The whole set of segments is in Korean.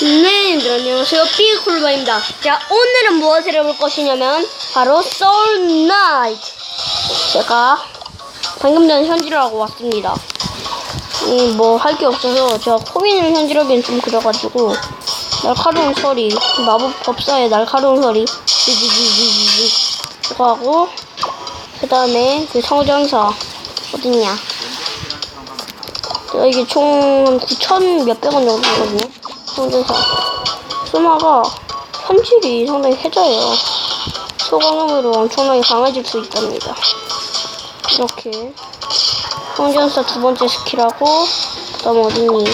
네, 여러분들 안녕하세요. 삐콜바입니다. 자, 오늘은 무엇을 해볼 것이냐면 바로 소울 나이트. 제가 방금 전에 현질을 하고 왔습니다. 음, 뭐 할 게 없어서 제가 코인을 현질하기엔 좀 그래가지고 날카로운 소리, 마법 법사의 날카로운 소리, 지지지지지 그거 하고 그 다음에 그 성장사 어딨냐? 이게 총 9천 몇백 원 정도 되거든요. 성장사. 소마가 현질이 상당히 해져요. 소강음으로 엄청나게 강해질 수 있답니다. 이렇게. 성전사 두 번째 스킬하고, 그 다음 어딨니?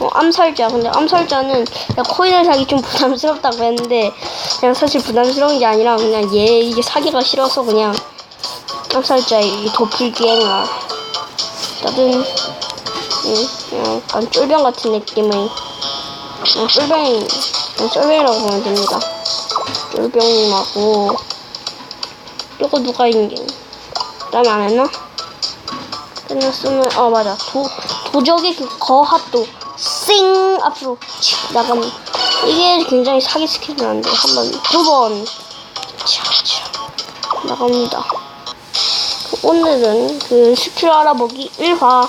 어, 암살자. 근데 암살자는 코인을 사기 좀 부담스럽다고 했는데, 그냥 사실 부담스러운 게 아니라 그냥 얘 이게 사기가 싫어서 그냥 암살자의 이 도플갱어. 나는, 응, 그냥 약간 쫄병 같은 느낌의 그냥 쫄병이라고 보면 됩니다. 쫄병님하고, 요거 누가 있는 게, 난 안 했나? 끝났으면, 어, 맞아. 도, 도적의 그 거합도, 쌩! 앞으로, 치, 나가면. 이게 굉장히 사기 스킬이라는데, 한 번, 두 번, 차, 차, 나갑니다. 그 오늘은 그 스킬 알아보기 1화,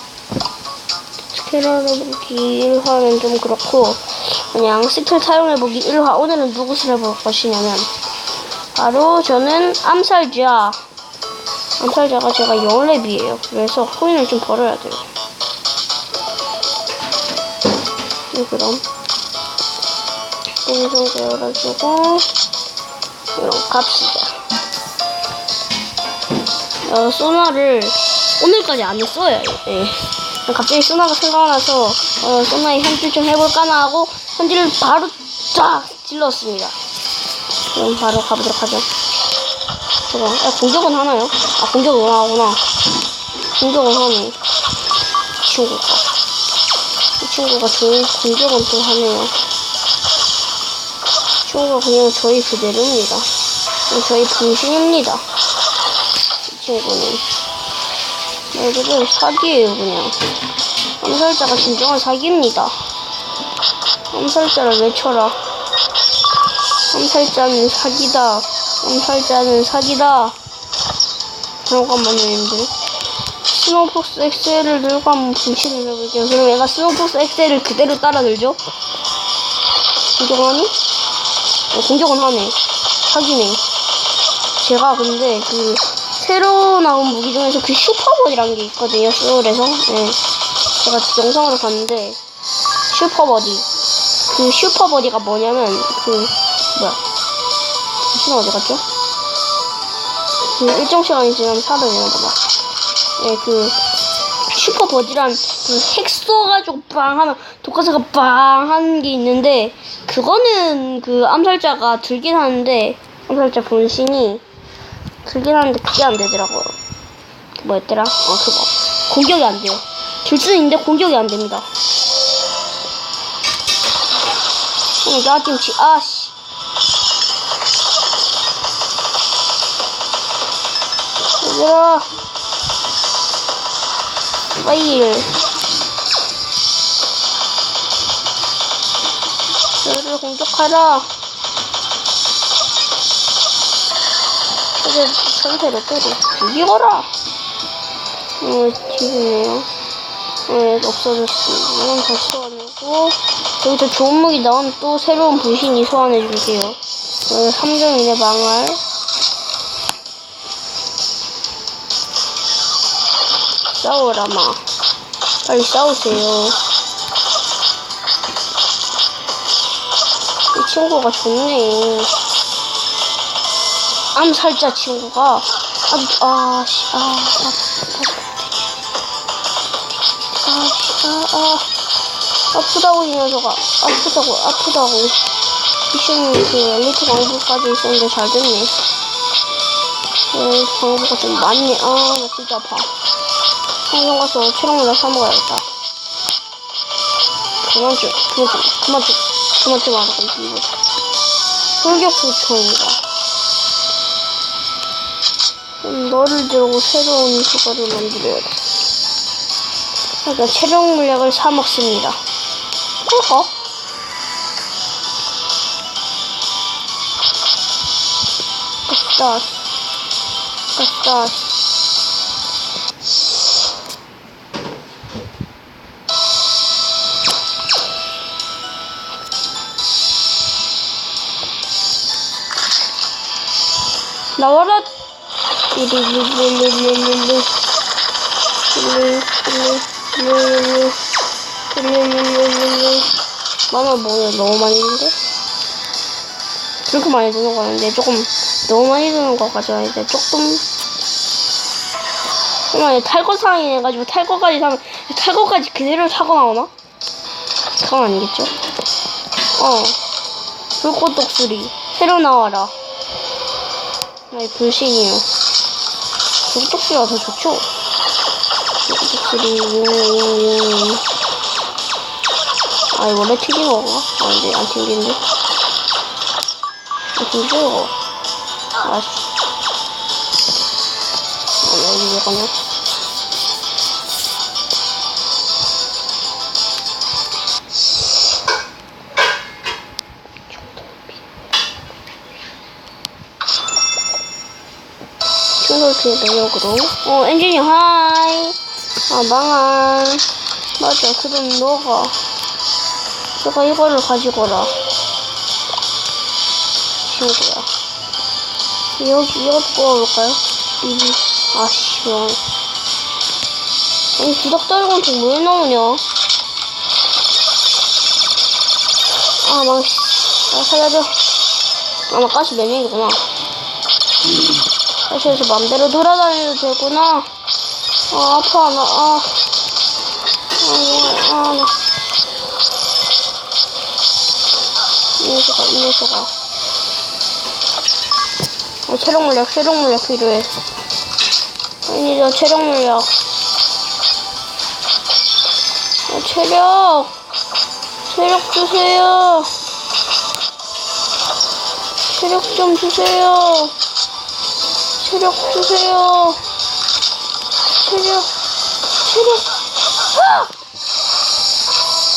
스킬 알아보기 1화는 좀 그렇고, 그냥 스킬 사용해보기 1화. 오늘은 누구를 해볼 것이냐면, 바로 저는 암살자. 암살자가 제가 0렙이에요. 그래서 코인을 좀 벌어야 돼요. 네, 그럼. 공성 열어주고, 이런 갑시다. 어, 소나를 오늘까지 안 했어요. 예. 갑자기 소나가 생각나서 어, 소나의 현질 좀 해볼까나 하고 현질을 바로 쫙 찔렀습니다. 그럼 바로 가보도록 하죠. 야, 공격은 하나요? 아, 공격은 하구나. 공격은 하네. 이 친구가. 이 친구가 좋은 공격은 또 하네요. 이 친구가 그냥 저희 그대로입니다. 저희 분신입니다. 이 친구는. 말 그대로 사기예요, 그냥. 암살자가 진정한 사기입니다. 암살자를 외쳐라. 암살자는 사기다. 암살자는 사기다. 잠깐만요, 님들. 스노우폭스 엑셀을 들고 한번 분신을 해볼게요. 그럼 얘가 스노우폭스 엑셀을 그대로 따라 들죠? 공격하니? 어, 공격은 하네. 사기네. 제가 근데 그 새로 나온 무기 중에서 그 슈퍼버디라는 게 있거든요. 소울에서. 네. 제가 영상으로 봤는데 슈퍼버디. 그 슈퍼버디가 뭐냐면 그 뭐야? 시간 어디 갔죠? 그 일정 시간이 지나면 사라지나 보다. 예, 그 슈퍼버디란 그핵 쏘가지고 빵 하면 독가스가 빵 하는 게 있는데 그거는 그 암살자가 들긴 하는데 암살자 본신이 들긴 하는데 그게 안 되더라고요. 그 뭐였더라? 어 그거 공격이 안 돼요. 들 수는 있는데 공격이 안 됩니다. 어, 야김치 아씨. 얘들아 빨리 너를 공격하라。 이제 전세를 때려 죽이거라。 어 지금이에요. 네 없어졌습니다. 이건 다 소환하고 여기서 좋은 무기 나오면 또 새로운 분신이 소환해 어, 3점 이내 망할. 싸워라 마. 빨리 싸우세요. 이 친구가 좋네. 암살자 친구가. 아주 아씨 아, 아, 아씨 아, 아, 아 프다고 이 녀석아 아프다고 아프다고 미션이 그 엘리트 광부까지 있었는데 잘 됐네 네, 광부가 좀 많네 아나 진짜 아파 성경 가서 체력물을 사먹어야겠다. 그만 좀, 그만 좀, 그만 좀, 그만 좀 하라고, 이거. 혈격소총이다. 음, 너를 들고 새로운 그거를 만들어야 돼. 그러니까 체력 물약을 사 먹습니다. Nawala, tuloy, tuloy, tuloy, tuloy, tuloy, tuloy, tuloy. 만화 뭐야 너무 많이 드는데? 그렇게 많이 드는 거 아닌데 조금 너무 많이 드는 거 가져와야 돼 조금 정말 탈거 상이 해가지고 탈거까지 사면 탈거까지 그대로 사고 나오나? 그건 아니겠죠? 어 불꽃 독수리 새로 나와라 나의 불신이요 불꽃 독수리가 더 좋죠? 불꽃 독수리 용 아, 이거 원래 튀긴 거가? 아, 근데 안 튀긴데? 아, 튀겨. 아, 씨. 아, 여기 왜 가냐? 충돌피의 매력으로. 어, 엔지니 하이. 아, 망한. 맞아, 그럼 너가. 너가 이거를 가지고라. 친구야. 여기, 이것도 뽑아볼까요? 아씨, 뭐. 아니, 구닥 떨군 좀왜 나오냐? 아, 망, 아, 살려줘. 아, 나 가시 몇 명이구나. 가시에서 맘대로 돌아다녀도 되구나. 아, 아파, 나, 아. 아, 아, 나. 이 녀석아, 이 녀석아. 어, 체력 물약, 체력 물약 필요해. 아니, 나 체력 물약. 아, 체력! 체력 주세요! 체력 좀 주세요! 체력 주세요! 체력, 체력! 아!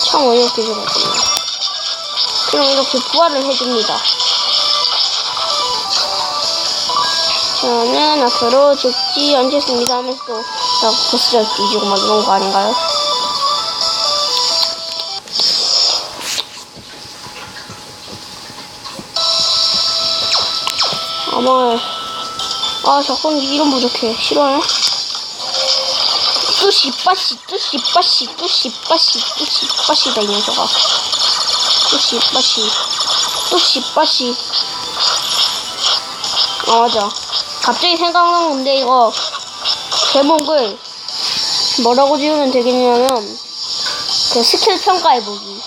참 어이없게 죽었군요. 그럼 이렇게 부활을 해줍니다. 저는 앞으로 죽지 않겠습니다 하면서 또나 보스를 뒤지고 막 이런 거 아닌가요? 아마 아 잠깐 이름 부족해 싫어요? 뚜시 빠시 뚜시 빠시 뚜시 빠시 뚜시 빠시다 이 녀석아 뚜시 빠시 뚜시 빠시 아 맞아 갑자기 생각난 건데 이거 제목을 뭐라고 지으면 되겠냐면 그 스킬 평가해보기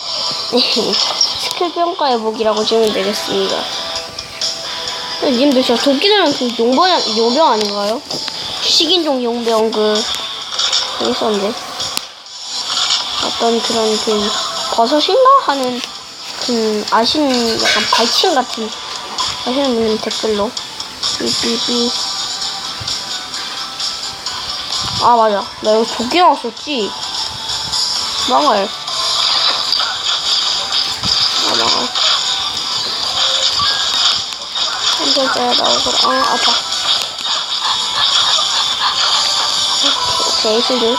스킬 평가해보기라고 지으면 되겠습니다 님들 진짜 도끼들은 그 용병, 용병 아닌가요? 식인종 용병 그, 그 있었는데. 어떤 그런 그, 버섯인가? 하는, 그, 아시는 약간 발칭 같은, 아시는 분들 댓글로. 삐삐삐. 아, 맞아. 나 여기 도끼 나왔었지? 망할. 아, 망할. 한 글자야 나오고 아 아파 오케이 실드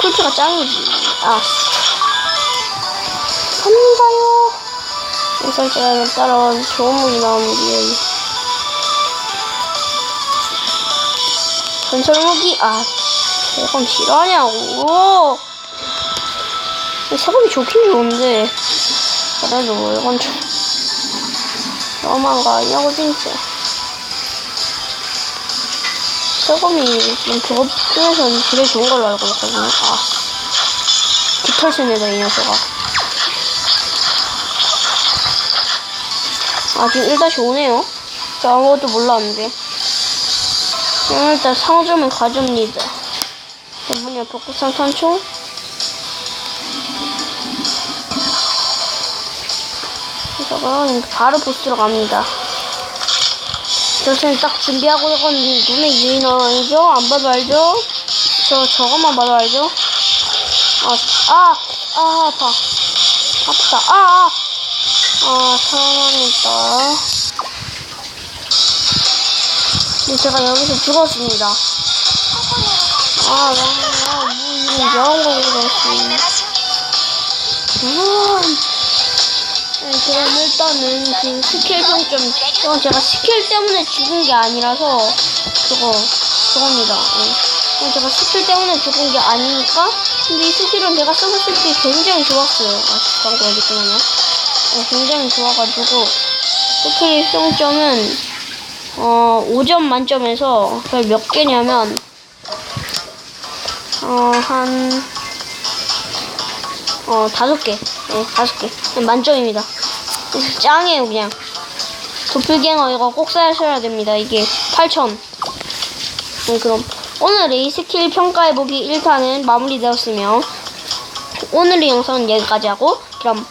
쿨트가 짱이지 아 갑니다요? 한글자에 따라온 좋은 문이 나오는 뒤에 전설 무기? 아 세검 싫어하냐고. 세검이 좋긴 좋은데 그래도 이건 좀 너무한 거 아니냐고 진짜. 세검이 지금 그것 중에서는 제일 좋은 걸로 알고 있거든요. 아 깃털스네다 이 녀석아 아 지금 1-5네요 저 아무것도 몰랐는데 그럼 일단 상점을 가줍니다 대분야 복구상 탄총 저건 바로 보스로 갑니다. 저는 딱 준비하고 이건 눈에 유인원 아니죠? 안 봐도 알죠? 저 저것만 봐도 알죠? 아, 아, 아, 아파. 아프다. 아, 아. 아, 사망했다. 근데 제가 여기서 죽었습니다. 아, 나, 나, 뭐, 이런 여한 거고 그랬어. 아, 네, 그럼 일단은 그 스킬 평점, 이건 제가 스킬 때문에 죽은 게 아니라서, 저거, 저겁니다. 예. 이건 제가 스킬 때문에 죽은 게 아니니까, 근데 이 스킬은 제가 써봤을 때 굉장히 좋았어요. 아, 광고 여기 있구나요. 어, 굉장히 좋아가지고, 스킬 평점은, 어, 5점 만점에서 그몇 개냐면, 어, 한, 어, 다섯 개. 네, 다섯 개. 네, 만점입니다. 짱이에요, 그냥. 도플갱어 이거 꼭 사셔야 됩니다. 이게 8,000. 네, 그럼 오늘 의 스킬 평가해보기 1탄은 마무리되었으며, 오늘의 영상은 여기까지 하고, 그럼